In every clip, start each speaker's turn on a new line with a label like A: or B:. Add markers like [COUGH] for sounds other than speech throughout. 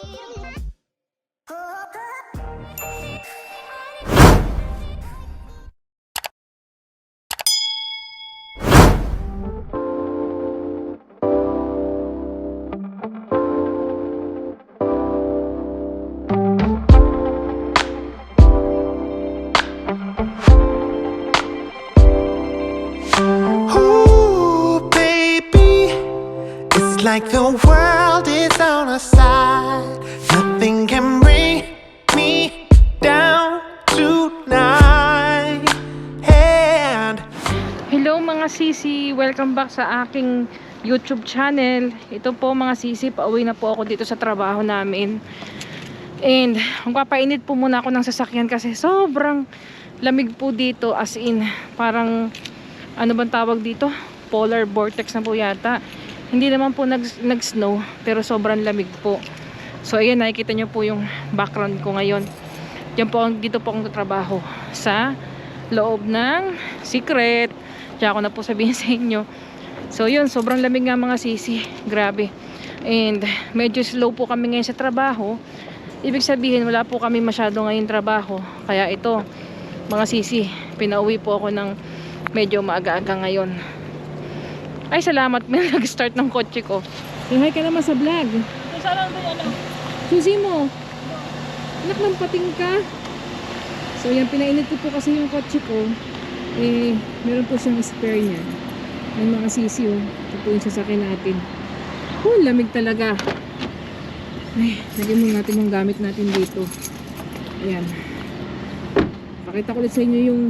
A: Oh, like the world is on our side. Nothing can bring me down tonight. And
B: Hello mga sisi, welcome back sa aking YouTube channel. Ito po mga sisi, pauwi na po ako dito sa trabaho namin. And magpapainit po muna ako ng sasakyan kasi sobrang lamig po dito as in parang ano bang tawag dito? Polar vortex na po yata. Hindi naman po nag, nag-snow pero sobrang lamig po. So ayan nakikita nyo po yung background ko ngayon. Yan po, dito po akong trabaho sa loob ng secret. Kaya ako na po sabihin [LAUGHS] sa inyo. So yun, sobrang lamig nga mga sisi. Grabe. And medyo slow po kami ngayon sa trabaho. Ibig sabihin, wala po kami masyado ngayon trabaho. Kaya ito, mga sisi, pinauwi po ako ng medyo maaga-aga ngayon. Ay, salamat. May [LAUGHS] nag-start ng kotse ko. Hi ka naman sa vlog.
C: Saan ba yan?
B: Susi mo. Anak ng pating ka. So yan, pinainit ko po kasi yung kotse ko. Eh, meron po siyang spare niya. Yung mga sisi oh. Ito po yung sasakyan natin. Oh, lamig talaga. Ay, lagyan mo natin yung gamit natin dito. Ayan. Pakita ko ulit sa inyo yung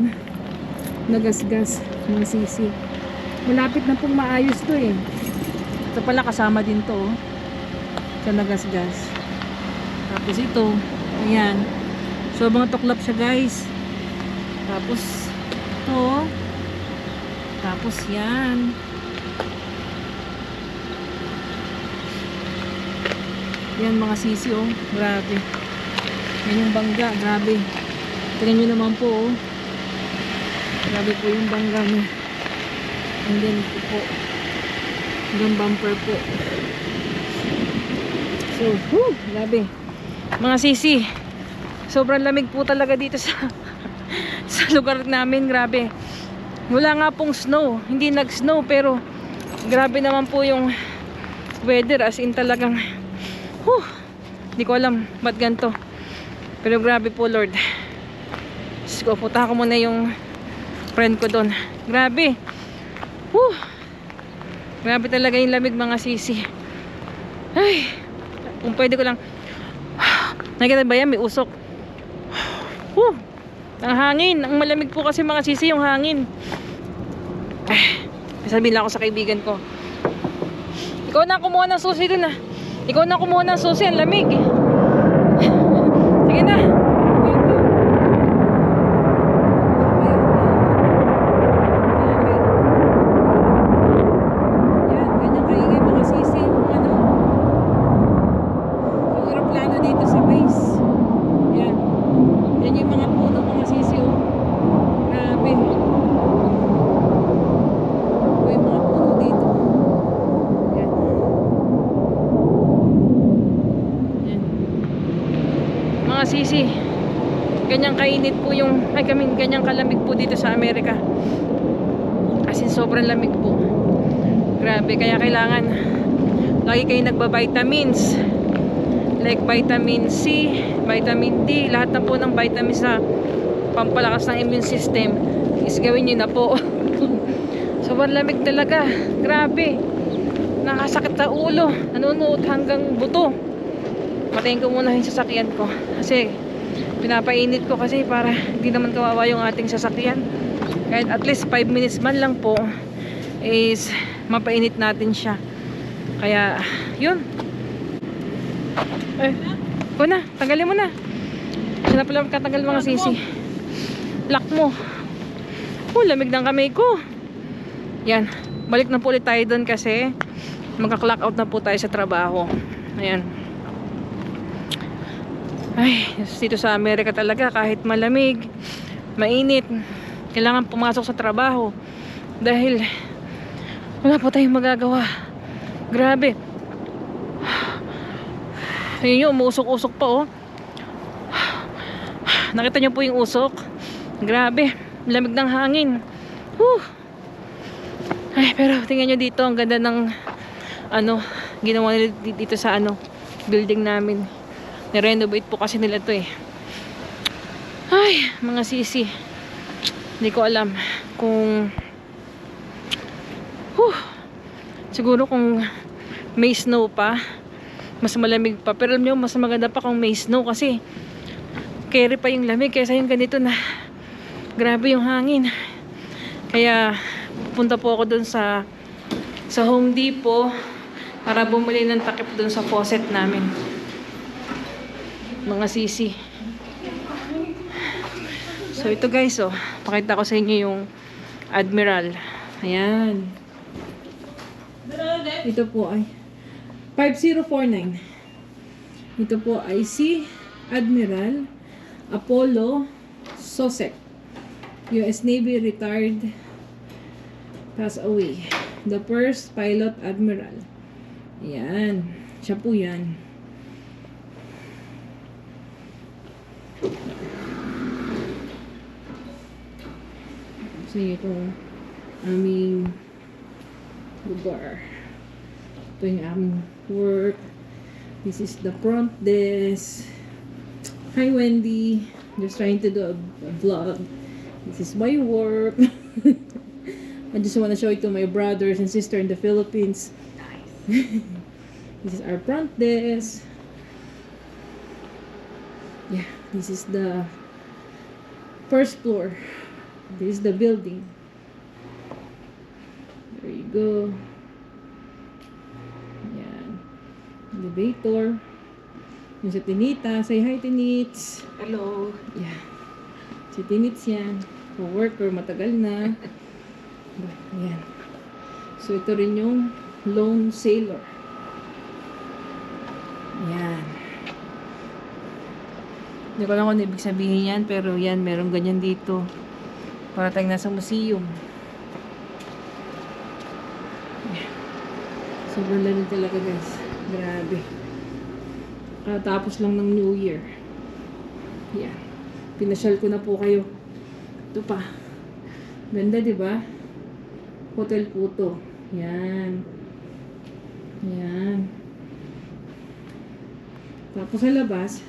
B: nagasgas mga sisi. Malapit na pong maayos to eh. Ito pala kasama din to oh. Sa nagasgas. Tapos ito, ayan. So, mga tuklap siya guys. Tapos, ito. Tapos yan. Yan mga sisi oh. Grabe. Yan yung bangga. Grabe. Tingnan nyo naman po oh. Grabe po yung bangga niya. And then ito po. Hanggang bumper po. So, whew, grabe. Mga sisi, sobrang lamig po talaga dito sa [LAUGHS] sa lugar namin, grabe. Wala nga pong snow, hindi nag-snow pero grabe naman po yung weather as in talagang whew, hindi ko alam ba't ganito. Pero grabe po Lord. Diyos ko, punta ko muna yung friend ko doon. Grabe. Whew. Grabe talaga yung lamig mga sisi. Ay, kung pwede ko lang. Nakikita ba yan? May usok. Whew. ang hangin. Ang malamig po kasi mga sisi yung hangin. Ay sabihin lang ako sa kaibigan ko. Ikaw na kumuha ng susi dun ah. Ikaw na kumuha ng susi. Ang lamig. [LAUGHS] Sige na Yan, ganyan kaingay mga sisi yung ano aeroplano dito sa base. Yan. Yan yung mga puno, mga sisiyo. Grabe. Ito yung mga puno dito. Yan. Yan. Mga sisi. Ganyang kainit po yung, ay kami, ganyang kalamig po dito sa Amerika. As in, sobrang lamig po. Grabe, kaya kailangan lagi kayo nagba-vitamins like vitamin C, vitamin D, lahat na po ng vitamins na pampalakas ng immune system is gawin nyo na po. [LAUGHS] Sobrang lamig talaga. Grabe. Nakasakit sa ulo. Nanunuot hanggang buto. Patayin ko muna yung sasakyan ko. Kasi pinapainit ko kasi para hindi naman kawawa yung ating sasakyan. Kahit at least 5 minutes man lang po is mapainit natin siya. Kaya yun, eh, ko na, tanggalin mo na. Siya na pala katanggal mga sisi. Lock mo. Oh, lamig ng kamay ko. Yan. Balik na po ulit tayo doon kasi magka-clock out na po tayo sa trabaho. Ayan. Ay, dito sa Amerika talaga kahit malamig, mainit, kailangan pumasok sa trabaho dahil wala po tayong magagawa. Grabe. Ayun yun, umusok-usok pa oh. Nakita niyo po yung usok. Grabe, lamig ng hangin. Whew. Ay, pero tingnan nyo dito, ang ganda ng ano, ginawa nila di- dito sa ano, building namin. Nirenovate po kasi nila to eh. Ay, mga sisi. Hindi ko alam kung Whew. Siguro kung may snow pa, mas malamig pa. Pero alam nyo, mas maganda pa kung may snow kasi carry pa yung lamig kaysa yung ganito na grabe yung hangin. Kaya pupunta po ako dun sa sa Home Depot para bumili ng takip dun sa faucet namin. Mga sisi. So ito guys, oh, pakita ko sa inyo yung Admiral. Ayan. Ito po ay 5049. Ito po ay si Admiral Apollo Sosek. US Navy retired pass away. The first pilot admiral. Yan. Siya po yan. So, itong aming lugar. Yung aming work. This is the front desk. Hi, Wendy. Just trying to do a, a vlog. This is my work. [LAUGHS] I just want to show it to my brothers and sister in the Philippines. [LAUGHS] this is our front desk. Yeah, this is the first floor. This is the building. There you go. Elevator. Yung si Tinita. Say hi, Tinits.
C: Hello.
B: Yeah. Si Tinits yan. Co-worker, matagal na. [LAUGHS] Ayan. So, ito rin yung Lone Sailor. Ayan. Hindi ko lang kung ano ibig sabihin yan, pero yan, meron ganyan dito. Para tayong nasa museum. Sobrang lamig talaga guys. Grabe. Katapos lang ng New Year. Yan. Pinasyal ko na po kayo. Ito pa. Ganda, di ba? Hotel Puto. Yan. Yan. Tapos sa labas,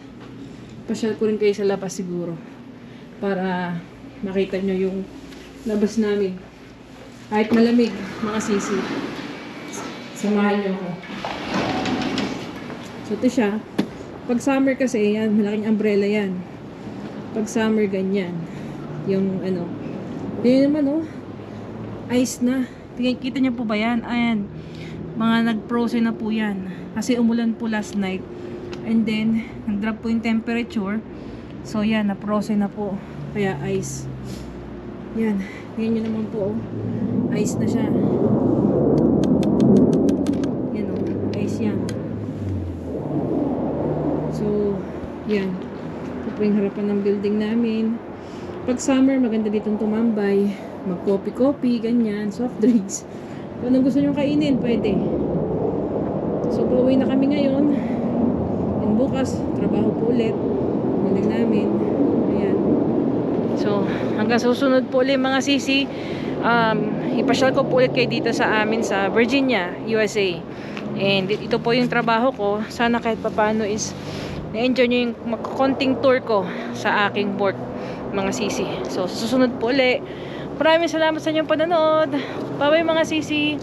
B: pasyal ko rin kayo sa labas siguro. Para makita nyo yung labas namin. Kahit malamig, mga sisi. Samahan nyo ako. So, ito siya. Pag summer kasi, yan, malaking umbrella yan. Pag summer, ganyan. Yung, ano, yun naman, oh. Ice na. Tingnan, kita niyo po ba yan? Ayan. Mga nag-frozen na po yan. Kasi umulan po last night. And then, nag-drop po yung temperature. So, yan, na-frozen na po. Kaya ice. Yan. Tingnan naman po, oh. Ice na siya. Yan, oh. Ice yan. So, yan. Ito po yung harapan ng building namin. Pag summer, maganda ditong tumambay. Mag-coffee-coffee, ganyan, soft drinks. Kung anong gusto nyo kainin, pwede. So, pauwi na kami ngayon. And bukas, trabaho po ulit. Building namin. Ayan. So, hanggang susunod po ulit mga sisi. Um, ipasyal ko po ulit kayo dito sa amin sa Virginia, USA. And ito po yung trabaho ko. Sana kahit papano is na-enjoy nyo yung konting tour ko sa aking work mga sisi. So, susunod po ulit. Maraming salamat sa inyong panonood. Bye-bye mga sisi.